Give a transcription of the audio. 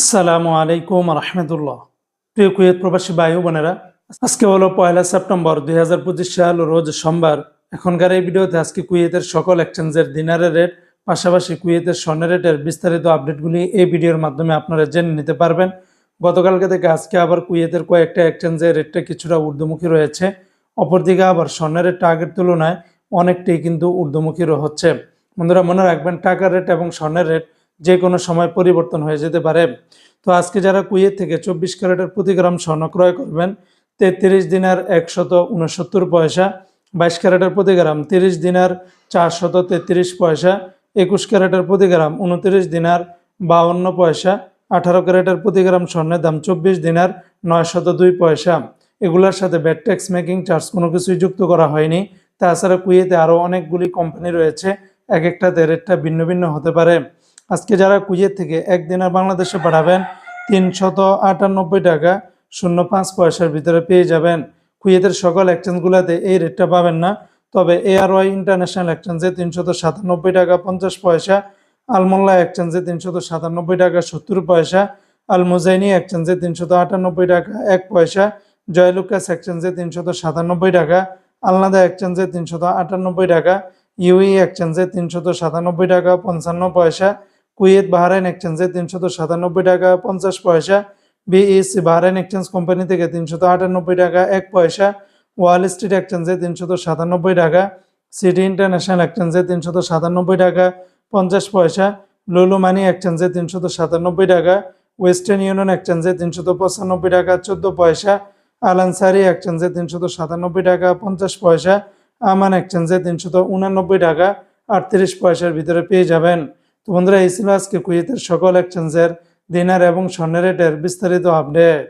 আসসালামু আলাইকুম রহমতুল্লাহ প্রিয় কুয়েত প্রবাসী ভাই বোনেরা, আজকে হলো পয়লা সেপ্টেম্বর দুই হাজার পঁচিশ সাল, রোজ সোমবার। এখনকার এই ভিডিওতে আজকে কুয়েতের সকল এক্সচেঞ্জের দিনারের রেট, পাশাপাশি কুয়েতের স্বর্ণের রেটের বিস্তারিত আপডেটগুলি এই ভিডিওর মাধ্যমে আপনারা জেনে নিতে পারবেন। গতকালকে থেকে আজকে আবার কুয়েতের কয়েকটা এক্সচেঞ্জের রেটটা কিছুটা ঊর্ধ্বমুখী রয়েছে। অপরদিকে আবার স্বর্ণের রেটটা আগের তুলনায় অনেকটাই কিন্তু ঊর্ধ্বমুখী হচ্ছে। বন্ধুরা, মনে রাখবেন টাকার রেট এবং স্বর্ণের রেট যে কোনো সময় পরিবর্তন হয়ে যেতে পারে। তো আজকে যারা কুয়েত থেকে চব্বিশ ক্যারেটের প্রতি গ্রাম স্বর্ণ ক্রয় করবেন, তেত্রিশ দিনার একশত উনসত্তর পয়সা, বাইশ ক্যারেটের প্রতি গ্রাম তিরিশ দিনার চারশত তেত্রিশ পয়সা, একুশ ক্যারেটের প্রতি গ্রাম উনত্রিশ দিনার বাউন্ন পয়সা, আঠারো ক্যারেটের প্রতি গ্রাম স্বর্ণের দাম চব্বিশ দিনার নয়শত দুই পয়সা। এগুলোর সাথে ব্যাট ট্যাক্স, মেকিং চার্জ কোনো কিছুই যুক্ত করা হয়নি। তাছাড়া কুয়েতে আরও অনেকগুলি কোম্পানি রয়েছে, এক একটাতে রেটটা ভিন্ন ভিন্ন হতে পারে। আজকে যারা কুয়েত থেকে একদিনের বাংলাদেশে পাঠাবেন, তিনশত আটানব্বই টাকা শূন্য পাঁচ পয়সার ভিতরে পেয়ে যাবেন। কুয়েতের সকল এক্সচেঞ্জগুলোতে এই রেটটা পাবেন না, তবে এআরওয়াই ইন্টারন্যাশনাল এক্সচেঞ্জে তিনশত সাতানব্বই টাকা পঞ্চাশ পয়সা, আলমোল্লা এক্সচেঞ্জে তিনশত সাতানব্বই টাকা সত্তর পয়সা আল মুজাইনি এক্সচেঞ্জে তিনশত আটানব্বই টাকা এক পয়সা, জয়লুকাস এক্সচেঞ্জে তিনশত সাতানব্বই টাকা, আলনাদা এক্সচেঞ্জে তিনশত আটানব্বই টাকা, ইউই এক্সচেঞ্জে তিনশত সাতানব্বই টাকা পঞ্চান্ন পয়সা কুয়েত বাহারাইন এক্সচেঞ্জে তিনশত সাতানব্বই টাকা পঞ্চাশ পয়সা। বিইসি বাহরাইন এক্সচেঞ্জ কোম্পানি থেকে তিনশত আটানব্বই টাকা এক পয়সা। ওয়াল স্ট্রিট এক্সচেঞ্জে তিনশত সাতানব্বই টাকা। সিটি ইন্টারন্যাশনাল এক্সচেঞ্জে তিনশত সাতানব্বই টাকা পঞ্চাশ পয়সা। লুলু মানি এক্সচেঞ্জে তিনশত সাতানব্বই টাকা। ওয়েস্টার্ন ইউনিয়ন এক্সচেঞ্জে তিনশত পঁচানব্বই টাকা চোদ্দ পয়সা। আলানসারি এক্সচেঞ্জে তিনশত সাতানব্বই টাকা পঞ্চাশ পয়সা। আমান এক্সচেঞ্জে তিনশত উনানব্বই টাকা আটত্রিশ পয়সার ভিতরে পেয়ে যাবেন। বন্ধুরা এই ছিল আজকে কুয়েতের সকল এক্সচেঞ্জের দিনার এবং স্বর্ণের রেটের বিস্তারিত আপডেট